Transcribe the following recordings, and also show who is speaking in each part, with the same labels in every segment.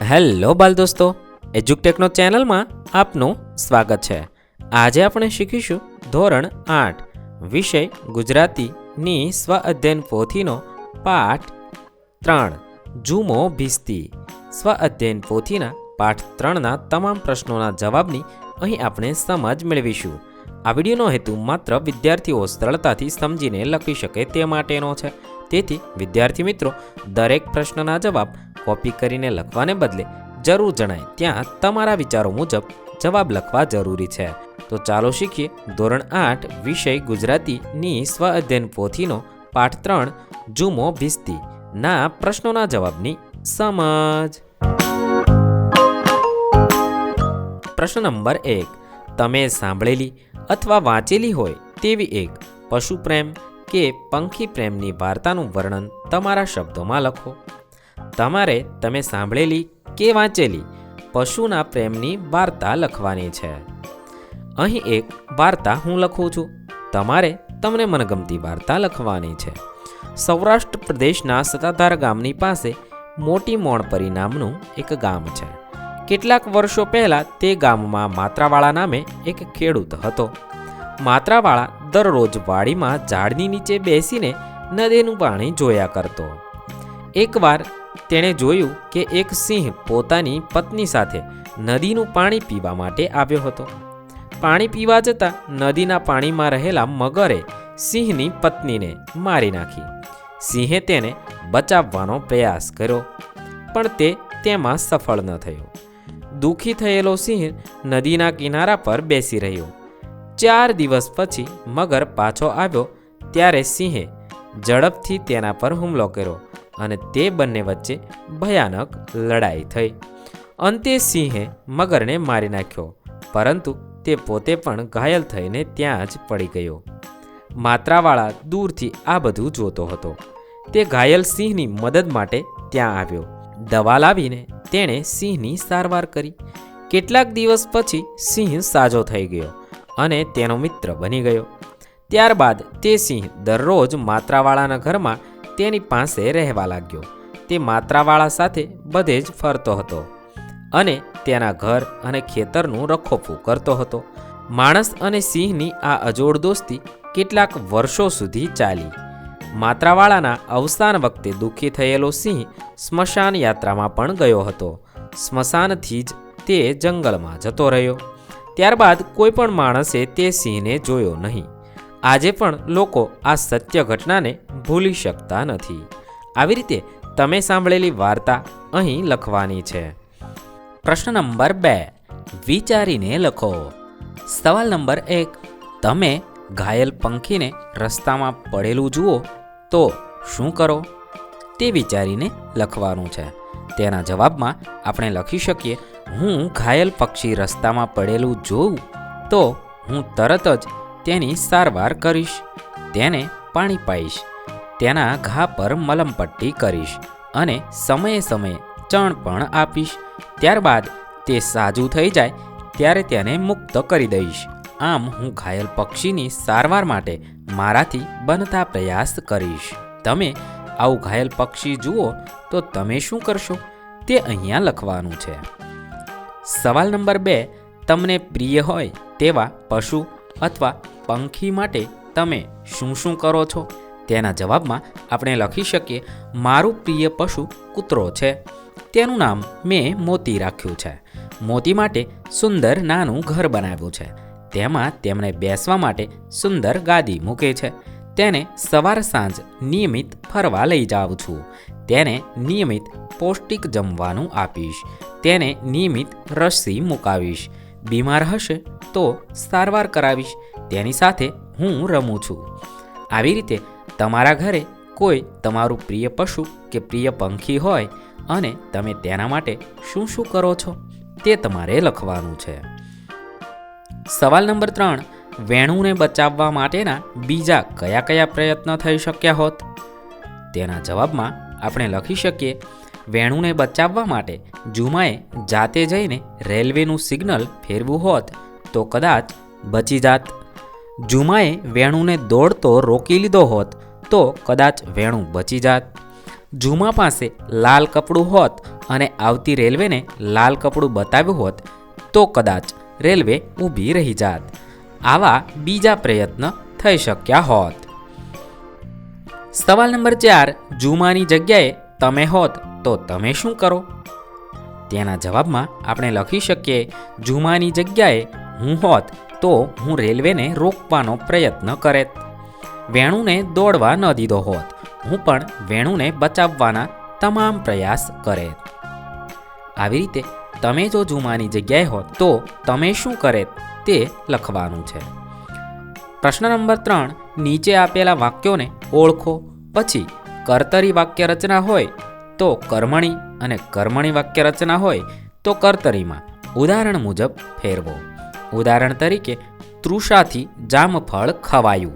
Speaker 1: Hello બાલ દોસ્તો, એજ્યુકટેકનો ચેનલમાં આપનું સ્વાગત છે. આજે આપણે શીખીશું ધોરણ આઠ, વિષય ગુજરાતીની સ્વ અધ્યયન પોથીનો પાઠ ત્રણ, જુમો ભીસ્તી. સ્વ અધ્યયન પોથીના પાઠ ત્રણના તમામ પ્રશ્નોના જવાબની અહીં આપણે સમજ મેળવીશું. આ વિડીયોનો હેતુ માત્ર વિદ્યાર્થીઓ સરળતાથી સમજીને લખી શકે તે માટેનો છે. તેથી વિદ્યાર્થી મિત્રો, દરેક પ્રશ્નના જવાબ કોપી કરીને લખવાને બદલે જરૂર જણાય ત્યાં તમારા વિચારો મુજબ જવાબ લખવા જરૂરી છે. તો ચાલો શીખીએ ધોરણ આઠ, વિષય ગુજરાતીની સ્વ અધ્યયન પોથીનો પાઠ ત્રણ, જુમો ભીસ્તી. ના, પ્રશ્નોના જવાબની સમજ. પ્રશ્ન નંબર એક. તમે સાંભળેલી અથવા વાંચેલી હોય તેવી એક પશુ પ્રેમ કે પંખી પ્રેમની વાર્તાનું વર્ણન તમારા શબ્દોમાં લખો. તમારે તમે સાંભળેલી કે વાંચેલી પશુના પ્રેમની વાર્તા લખવાની છે. અહીં એક વાર્તા હું લખું છું. તમારે તમને મનગમતી વાર્તા લખવાની છે. સૌરાષ્ટ્ર પ્રદેશના સતાધાર ગામની પાસે મોટી મોણપરી નામનું એક ગામ છે. કેટલાક વર્ષો પહેલાં તે ગામમાં માત્રાવાળા નામે એક ખેડૂત હતો. માત્રાવાળા દરરોજ વાડીમાં ઝાડની નીચે બેસીને નદીનું પાણી જોયા કરતો. એકવાર તેણે જોયું કે એક સિંહ પોતાની પત્ની સાથે નદીનું પાણી પીવા માટે આવ્યો હતો. પાણી પીવા જતાં નદીના પાણીમાં રહેલા મગરે સિંહની પત્નીને મારી નાખી. સિંહે તેને બચાવવાનો પ્રયાસ કર્યો, પણ તે તેમાં સફળ ન થયો. દુઃખી થયેલો સિંહ નદીના કિનારા પર બેસી રહ્યો. ચાર દિવસ પછી મગર પાછો આવ્યો, ત્યારે સિંહે ઝડપથી તેના પર હુમલો કર્યો અને તે બંને વચ્ચે ભયાનક લડાઈ થઈ. અંતે સિંહે મગરને મારી નાખ્યો, પરંતુ તે પોતે પણ ઘાયલ થઈને ત્યાં જ પડી ગયો. માત્રાવાળા દૂરથી આ બધું જોતો હતો. તે ઘાયલ સિંહની મદદ માટે ત્યાં આવ્યો. દવા લાવીને તેણે સિંહની સારવાર કરી. કેટલાક દિવસ પછી સિંહ સાજો થઈ ગયો અને તેનો મિત્ર બની ગયો. ત્યારબાદ તે સિંહ દરરોજ માત્રાવાળાના ઘરમાં તેની પાસે રહેવા લાગ્યો. તે માત્રાવાળા સાથે બધે જ ફરતો હતો અને તેના ઘર અને ખેતરનું રખોપું કરતો હતો. માણસ અને સિંહની આ અજોડ દોસ્તી કેટલાક વર્ષો સુધી ચાલી. માત્રાવાળાના અવસાન વખતે દુઃખી થયેલો સિંહ સ્મશાન યાત્રામાં પણ ગયો હતો. સ્મશાનથી જ તે જંગલમાં જતો રહ્યો. ત્યારબાદ કોઈ પણ માણસે તે સિંહને જોયો નહીં. આજે પણ લોકો આ સત્ય ઘટનાને ભૂલી શકતા નથી. આવી રીતે તમે સાંભળેલી વાર્તા અહીં લખવાની છે. પ્રશ્ન નંબર બે, વિચારીને લખો. સવાલ નંબર એક, તમે ઘાયલ પંખીને રસ્તામાં પડેલું જુઓ તો શું કરો? તે વિચારીને લખવાનું છે. તેના જવાબમાં આપણે લખી શકીએ, હું ઘાયલ પક્ષી રસ્તામાં પડેલું જોઉં તો હું તરત જ તેની સારવાર કરીશ, તેને પાણી પાઈશ. તેના ઘા પર મલમપટ્ટી કરીશ અને સમયે સમયે ચણ પણ આપીશ. ત્યારબાદ તે સાજું થઈ જાય ત્યારે તેને મુક્ત કરી દઈશ. આમ હું ઘાયલ પક્ષીની સારવાર માટે મારાથી બનતા પ્રયાસ કરીશ. તમે આવું ઘાયલ પક્ષી જુઓ તો તમે શું કરશો? તે અહીંયા લખવાનું છે. સવાલ નંબર બે, તમને પ્રિય હોય તેવા પશુ અથવા પંખી માટે તમે શું શું કરો છો? તેના જવાબમાં આપણે લખી શકીએ, મારું પ્રિય પશુ કૂતરો છે. તેનું નામ મેં મોતી રાખ્યું છે. મોતી માટે સુંદર નાનું ઘર બનાવ્યું છે. તેમાં તેમણે બેસવા માટે સુંદર ગાદી મૂકે છે. તેને સવાર સાંજ નિયમિત ફરવા લઈ જાઉં છું. તેને નિયમિત પૌષ્ટિક જમવાનું આપીશ. તેને નિયમિત રસી મુકાવીશ. બીમાર હશે તો સારવાર કરાવીશ. તેની સાથે હું રમું છું. આવી રીતે તમારા ઘરે કોઈ તમારું પ્રિય પશુ કે પ્રિય પંખી હોય અને તમે તેના માટે શું શું કરો છો તે તમારે લખવાનું છે. સવાલ નંબર ત્રણ, વેણુને બચાવવા માટેના બીજા કયા કયા પ્રયત્ન થઈ શક્યા હોત? તેના જવાબમાં આપણે લખી શકીએ, વેણુને બચાવવા માટે જુમાએ જાતે જઈને રેલવેનું સિગ્નલ ફેરવું હોત તો કદાચ બચી જાત. જુમાએ વેણુને દોડતો રોકી લીધો હોત, તો કદાચ વેણુ બચી જાત. જુમા પાસે લાલ કપડું હોત અને આવતી રેલવેને લાલ કપડું બતાવ્યું હોત, તો કદાચ રેલવે ઊભી રહી જાત. આવા બીજા પ્રયત્ન થઈ શક્યા હોત. સવાલ નંબર ચાર, જુમાની જગ્યાએ તમે હોત તો તમે શું કરો? તેના જવાબમાં આપણે લખી શકીએ, જુમાની જગ્યાએ હું હોત તો હું રેલવેને રોકવાનો પ્રયત્ન કરેત. વેણુને દોડવા ન દીધો હોત. હું પણ વેણુને બચાવવાના તમામ પ્રયાસ કરેત. આવી રીતે તમે જો જુમાની જગ્યાએ હોત તો તમે શું કરેત તે લખવાનું છે. પ્રશ્ન નંબર ત્રણ, નીચે આપેલા વાક્યોને ઓળખો. પછી કર્તરી વાક્ય રચના હોય તો કર્મણી અને કર્મણી વાક્ય રચના હોય તો કર્તરીમાં. ઉદાહરણ મુજબ ફેરવો. ઉદાહરણ તરીકે, તૃષાથી જામફળ ખવાયું.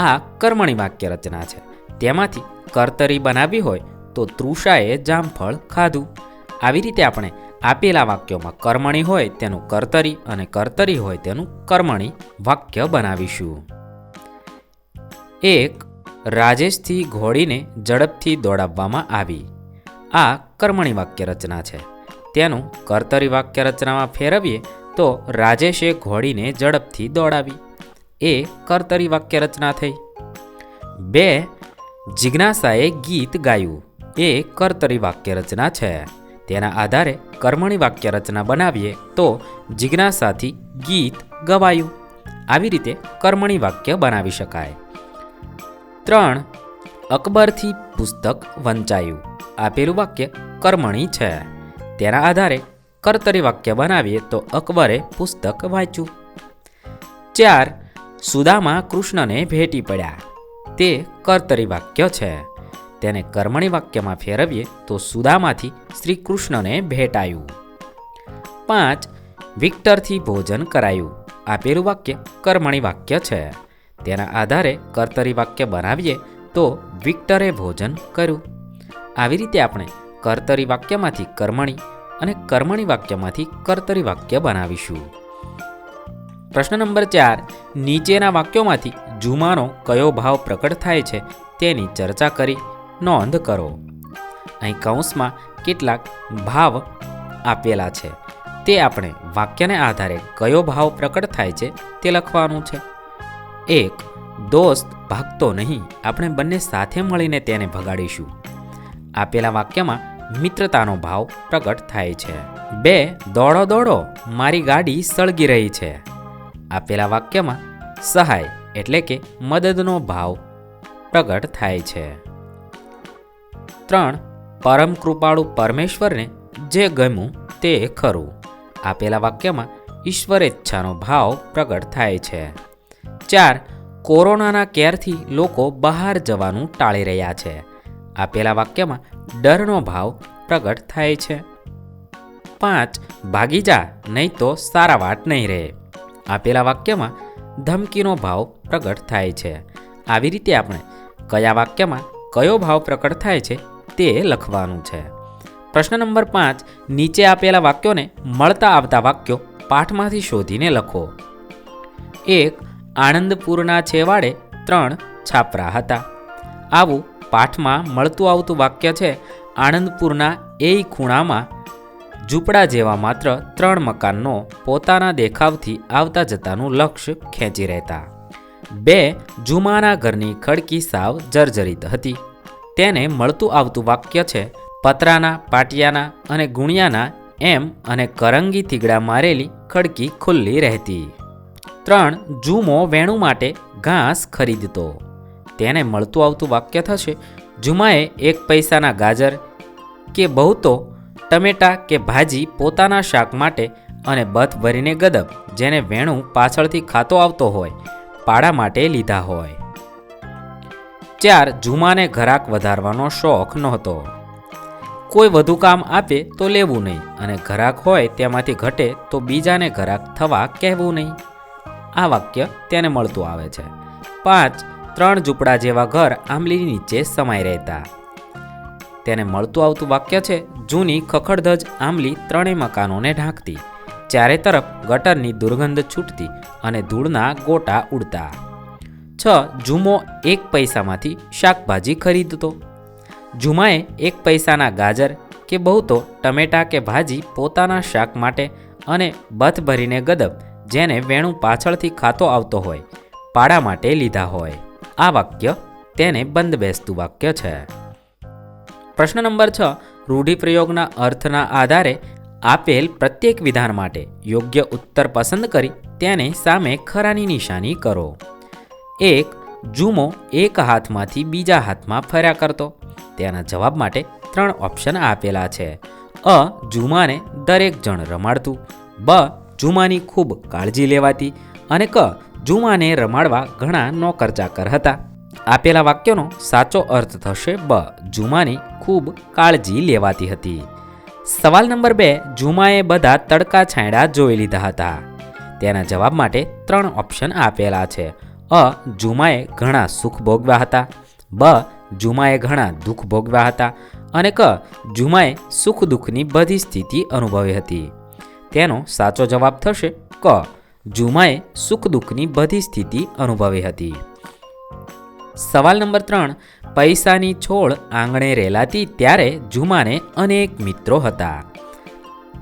Speaker 1: આ કર્મણી વાક્ય રચના છે. તેમાંથી કર્તરી બનાવી હોય તો તૃષાએ જામફળ ખાધું. આવી રીતે આપણે આપેલા વાક્યોમાં કર્મણી હોય તેનું કર્તરી અને કર્તરી હોય તેનું કર્મણી વાક્ય બનાવીશું. એક, રાજેશથી ઘોડીને ઝડપથી દોડાવવામાં આવી. આ કર્મણી વાક્ય રચના છે. તેનું કર્તરી વાક્ય રચનામાં ફેરવીએ તો રાજેશે ઘોડીને ઝડપથી દોડાવી. એ કર્તરી વાક્ય રચના થઈ. બે, જિજ્ઞાસાએ ગીત ગાયું. એ કર્તરી વાક્ય રચના છે. તેના આધારે કર્મણી વાક્ય રચના બનાવીએ તો જિજ્ઞાસાથી ગીત ગવાયું. આવી રીતે કર્મણી વાક્ય બનાવી શકાય. ત્રણ, અકબરથી પુસ્તક વંચાયું. આપેલું વાક્ય કર્મણી છે. તેના આધારે કર્તરી વાક્ય બનાવીએ તો અકબરે પુસ્તક વાંચ્યું. ચાર, સુદામા કૃષ્ણને ભેટી પડ્યા. તે કર્તરી વાક્ય છે. તેને કર્મણી વાક્યમાં ફેરવીએ તો સુદામાંથી શ્રી કૃષ્ણને ભેટાયું. પાંચ, વિક્ટરથી ભોજન કરાયું. આપેલું વાક્ય કર્મણી વાક્ય છે. તેના આધારે કર્તરી વાક્ય બનાવીએ તો વિક્ટરે ભોજન કર્યું. આવી રીતે આપણે કર્તરી વાક્યમાંથી કર્મણી અને કર્મણી વાક્યમાંથી કર્તરી વાક્ય બનાવીશું. પ્રશ્ન નંબર ચાર, નીચેના વાક્યોમાંથી જુમાનો કયો ભાવ પ્રકટ થાય છે તેની ચર્ચા કરી, નોંધ કરો. અહીં કૌંસમાં કેટલાક ભાવ આપેલા છે. તે આપણે વાક્યને આધારે કયો ભાવ પ્રકટ થાય છે તે લખવાનું છે. એક, દોસ્ત ભાગતો નહીં, આપણે બંને સાથે મળીને તેને ભગાડીશું. આપેલા વાક્યમાં મિત્રતાનો ભાવ પ્રગટ થાય છે. બે, દોડો દોડો, મારી ગાડી સળગી રહી છે. આપેલા વાક્યમાં સહાય એટલે કે મદદનો ભાવ પ્રગટ થાય છે. ત્રણ, પરમ કૃપાળુ પરમેશ્વરને જે ગમ્યું તે ખરું. આપેલા વાક્યમાં ઈશ્વરેચ્છાનો ભાવ પ્રગટ થાય છે. ચાર, કોરોનાના કેરથી લોકો બહાર જવાનું ટાળી રહ્યા છે. આપેલા વાક્યમાં ડરનો ભાવ પ્રગટ થાય છે. પાંચ, ભાગી જા, નહીં તો સારા વાટ નહીં રહે. આપેલા વાક્યમાં ધમકીનો ભાવ પ્રગટ થાય છે. આવી રીતે આપણે કયા વાક્યમાં કયો ભાવ પ્રગટ થાય છે તે લખવાનું છે. પ્રશ્ન નંબર પાંચ, નીચે આપેલા વાક્યોને મળતા આવતા વાક્યો પાઠમાંથી શોધીને લખો. એક, આણંદપુરના છેવાડે ત્રણ છાપરા હતા. આવું પાઠમાં મળતું આવતું વાક્ય છે, આણંદપુરના એય ખૂણામાં ઝૂંપડા જેવા માત્ર ત્રણ મકાનનો પોતાના દેખાવથી આવતા જતાનું લક્ષ્ય ખેંચી રહેતા. બે જુમાના ઘરની ખડકી સાવ જર્જરિત હતી. તેને મળતું આવતું વાક્ય છે, પતરાના, પાટિયાના અને ગુણિયાના એમ અને કરંગી થીગડા મારેલી ખડકી ખુલ્લી રહેતી. ત્રણ જુમો વેણું માટે ઘાસ ખરીદતો. તેને મળતું આવતું વાક્ય થશે? જુમાએ એક પૈસાના ગાજર કે બહુ તો ટમેટા કે ભાજી પોતાના શાક માટે અને બથ ભરીને ગદબ, જેને વેણું પાછળથી ખાતો આવતો હોય, પાડા માટે લીધા હોય. ચાર, જુમાને ઘરાક વધારવાનો શોખ નહોતો. કોઈ વધુ કામ આપે તો લેવું નહીં, અને ઘરાક હોય તેમાંથી ઘટે તો બીજાને ઘરાક થવા કહેવું નહીં. આ વાક્ય તેને મળતું આવે છે. પાંચ ત્રણ ઝૂંપડા જેવા ઘર આંબલીની નીચે સમાઈ રહેતા. તેને મળતું આવતું વાક્ય છે, જૂની ખખડધજ આંબલી ત્રણેય મકાનોને ઢાંકતી. ચારે તરફ ગટરની દુર્ગંધ છૂટતી અને ધૂળના ગોટા ઉડતા. છ, જુમો એક પૈસામાંથી શાકભાજી ખરીદતો. જુમાએ એક પૈસાના ગાજર કે બહુ તો ટમેટાં કે ભાજી પોતાના શાક માટે અને બથ ભરીને ગદબ, જેને વેણું પાછળથી ખાતો આવતો હોય, પાડા માટે લીધા હોય. આ વાક્ય તેને બંધ બેસતું વાક્ય છે. પ્રશ્ન નંબર છ. રૂઢિપ્રયોગના અર્થના આધારે આપેલ પ્રત્યેક વિધાન માટે યોગ્ય ઉત્તર પસંદ કરી તેને સામે ખરાની નિશાની કરો. એક, જુમો એક હાથમાંથી બીજા હાથમાં ફર્યા કરતો. તેના જવાબ માટે ત્રણ ઓપ્શન આપેલા છે. અ, જુમાને દરેક જણ રમાડતું. બ, જુમાની ખૂબ કાળજી લેવાતી. અને ક જુમાને રમાડવા ઘણા નોકર ચાકર હતા. આપેલા વાક્યનો સાચો અર્થ થશે બ. જુમાની ખૂબ કાળજી લેવાતી હતી. સવાલ નંબર બે, જુમાએ બધા તડકા છાંયડા જોઈ લીધા હતા. તેના જવાબ માટે ત્રણ ઓપ્શન આપેલા છે. અ, જુમાએ ઘણા સુખ ભોગવ્યા હતા. બ, જુમાએ ઘણા દુઃખ ભોગવ્યા હતા. અને ક, જુમાએ સુખ દુઃખની બધી સ્થિતિ અનુભવી હતી. તેનો સાચો જવાબ થશે ક. જુમાએ સુખ દુઃખની બધી સ્થિતિ અનુભવી હતી. સવાલ નંબર ત્રણ, પૈસાની છોડ આંગણે રેલાતી ત્યારે જુમાને અનેક મિત્રો હતા.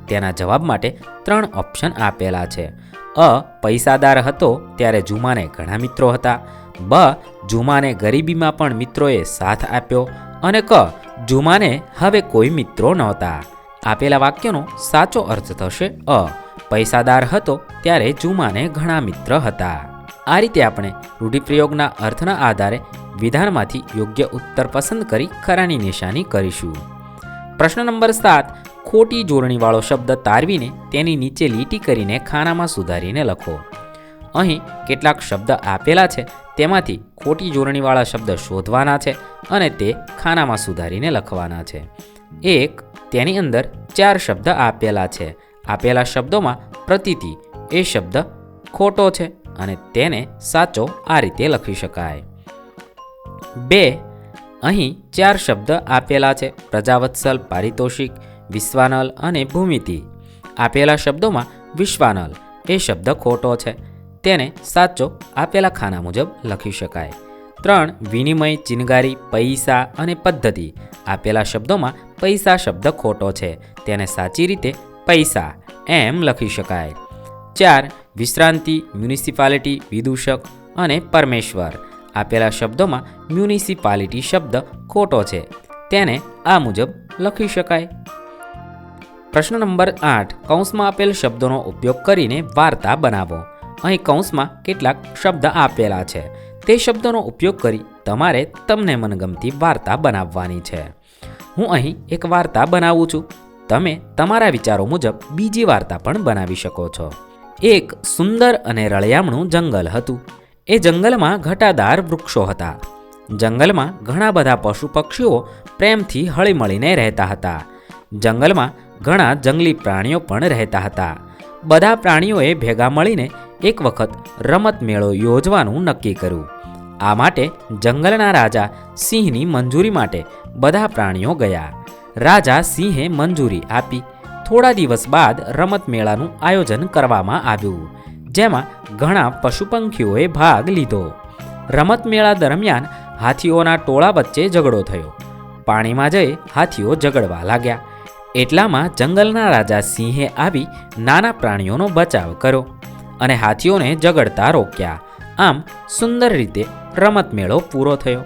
Speaker 1: તેના જવાબ માટે ત્રણ ઓપ્શન આપેલા છે. અ, પૈસાદાર હતો ત્યારે જુમાને ઘણા મિત્રો હતા. બ, જુમાને ગરીબીમાં પણ મિત્રોએ સાથ આપ્યો. અને ક, જુમાને હવે કોઈ મિત્રો નહોતા. આપેલા વાક્યનો સાચો અર્થ થશે અ. પૈસાદાર હતો ત્યારે જુમાને ઘણા મિત્ર હતા. આ રીતે આપણે રૂઢિપ્રયોગના અર્થના આધારે વિધાનમાંથી યોગ્ય ઉત્તર પસંદ કરી ખરાની નિશાની કરીશું. પ્રશ્ન નંબર સાત, ખોટી જોડણીવાળો શબ્દ તારવીને તેની નીચે લીટી કરીને ખાનામાં સુધારીને લખો. અહીં કેટલાક શબ્દ આપેલા છે, તેમાંથી ખોટી જોડણીવાળા શબ્દ શોધવાના છે અને તે ખાનામાં સુધારીને લખવાના છે. એક, તેની અંદર ચાર શબ્દ આપેલા છે. આપેલા શબ્દોમાં પ્રતીતિ એ શબ્દ ખોટો છે અને તેને સાચો આ રીતે લખી શકાય. બે, અહીં ચાર શબ્દ આપેલા છે. પ્રજાવત્સલ, પારિતોષિક, વિશ્વાનલ અને ભૂમિતિ. આપેલા શબ્દોમાં વિશ્વાનલ એ શબ્દ ખોટો છે. તેને સાચો આપેલા ખાના મુજબ લખી શકાય. ત્રણ, વિનિમય, ચિનગારી, પૈસા અને પદ્ધતિ. આપેલા શબ્દોમાં પૈસા શબ્દ ખોટો છે. તેને સાચી રીતે પૈસા, એમ લખી શકાય. ચાર, વિશ્રાંતિ, મ્યુનિસિપાલિટી, વિદૂષક અને પરમેશ્વર. આપેલા શબ્દોમાં મ્યુનિસિપાલિટી શબ્દ ખોટો છે. તેને આ મુજબ લખી શકાય. પ્રશ્ન નંબર આઠ, કૌંસમાં આપેલ શબ્દોનો ઉપયોગ કરીને વાર્તા બનાવો. અહીં કૌંસમાં કેટલાક શબ્દ આપેલા છે. તે શબ્દોનો ઉપયોગ કરી તમારે તમને મનગમતી વાર્તા બનાવવાની છે. હું અહીં એક વાર્તા બનાવું છું. તમે તમારા વિચારો મુજબ બીજી વાર્તા પણ બનાવી શકો છો. એક સુંદર અને રળિયામણું જંગલ હતું. એ જંગલમાં ઘટાદાર વૃક્ષો હતા. જંગલમાં ઘણા બધા પશુ પક્ષીઓ પ્રેમથી હળીમળીને રહેતા હતા. જંગલમાં ઘણા જંગલી પ્રાણીઓ પણ રહેતા હતા. બધા પ્રાણીઓએ ભેગા મળીને એક વખત રમત મેળો યોજવાનું નક્કી કર્યું. આ માટે જંગલના રાજા સિંહની મંજૂરી માટે બધા પ્રાણીઓ ગયા. રાજા સિંહે મંજૂરી આપી. થોડા દિવસ બાદ રમત મેળાનું આયોજન કરવામાં આવ્યું, જેમાં ઘણા પશુ પંખીઓએ ભાગ લીધો. રમત મેળા દરમિયાન હાથીઓના ટોળા વચ્ચે ઝઘડો થયો. પાણીમાં જઈ હાથીઓ ઝઘડવા લાગ્યા. એટલામાં જંગલના રાજા સિંહે આવી નાના પ્રાણીઓનો બચાવ કર્યો અને હાથીઓને ઝઘડતા રોક્યા. આમ સુંદર રીતે રમત મેળો પૂરો થયો.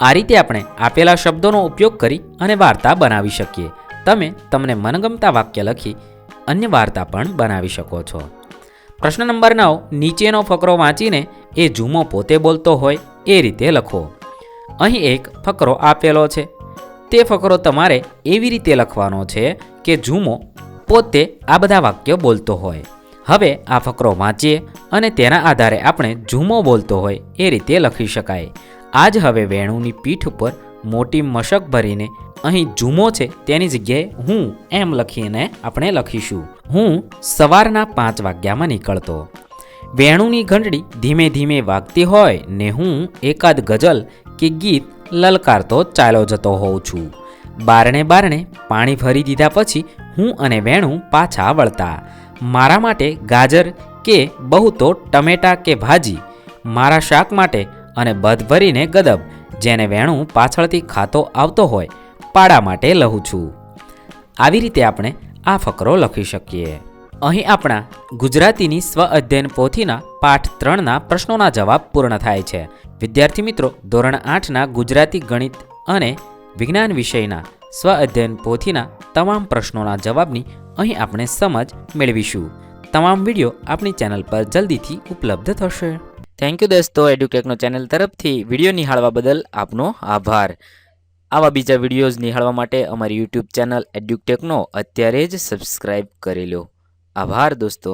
Speaker 1: આ રીતે આપણે આપેલા શબ્દોનો ઉપયોગ કરી અને વાર્તા બનાવી શકીએ. તમે તમને મનગમતા વાક્ય લખી અન્ય વાર્તા પણ બનાવી શકો છો. પ્રશ્ન નંબર નવ, નીચેનો ફકરો વાંચીને એ જુમો પોતે બોલતો હોય એ રીતે લખો. અહીં એક ફકરો આપેલો છે. તે ફકરો તમારે એવી રીતે લખવાનો છે કે જૂમો પોતે આ બધા વાક્યો બોલતો હોય. હવે આ ફકરો વાંચીએ અને તેના આધારે આપણે જૂમો બોલતો હોય એ રીતે લખી શકાય. આજ હવે વેણુની પીઠ ઉપર મોટી મશક ભરીને અહીં જુમો છે તેની જગ્યાએ હું એમ લખીને આપણે લખીશું. હું સવારના પાંચ વાગ્યામાં નીકળતો. વેણુની ઘંટડી ધીમે ધીમે વાગતી હોય ને હું એકાદ ગઝલ કે ગીત લલકારતો ચાલ્યો જતો હોઉં છું. બારણે બારણે પાણી ભરી દીધા પછી હું અને વેણુ પાછા વળતા. મારા માટે ગાજર કે બહુ તો ટમેટાં કે ભાજી, મારા શાક માટે અને બધ ભરીને ગદબ, જેને વેણું પાછળથી ખાતો આવતો હોય, પાડા માટે લહું છું. આવી રીતે આપણે આ ફકરો લખી શકીએ. અહીં આપણા ગુજરાતીની સ્વ અધ્યયન પોથીના પાઠ ત્રણના પ્રશ્નોના જવાબ પૂર્ણ થાય છે. વિદ્યાર્થી મિત્રો, ધોરણ આઠના ગુજરાતી ગણિત અને વિજ્ઞાન વિષયના સ્વ અધ્યયન પોથીના તમામ પ્રશ્નોના જવાબની અહીં આપણે સમજ મેળવીશું. તમામ વીડિયો આપણી ચેનલ પર જલ્દીથી ઉપલબ્ધ થશે. થેન્ક યુ દોસ્તો એડ્યુકેકનો ચેનલ તરફથી વીડિયો નિહાળવા બદલ આપનો આભાર. આવા બીજા વિડીયોઝ નિહાળવા માટે અમારી યુટ્યુબ ચેનલ એડ્યુટેકનો અત્યારે જ સબસ્ક્રાઈબ કરી લો. આભાર દોસ્તો.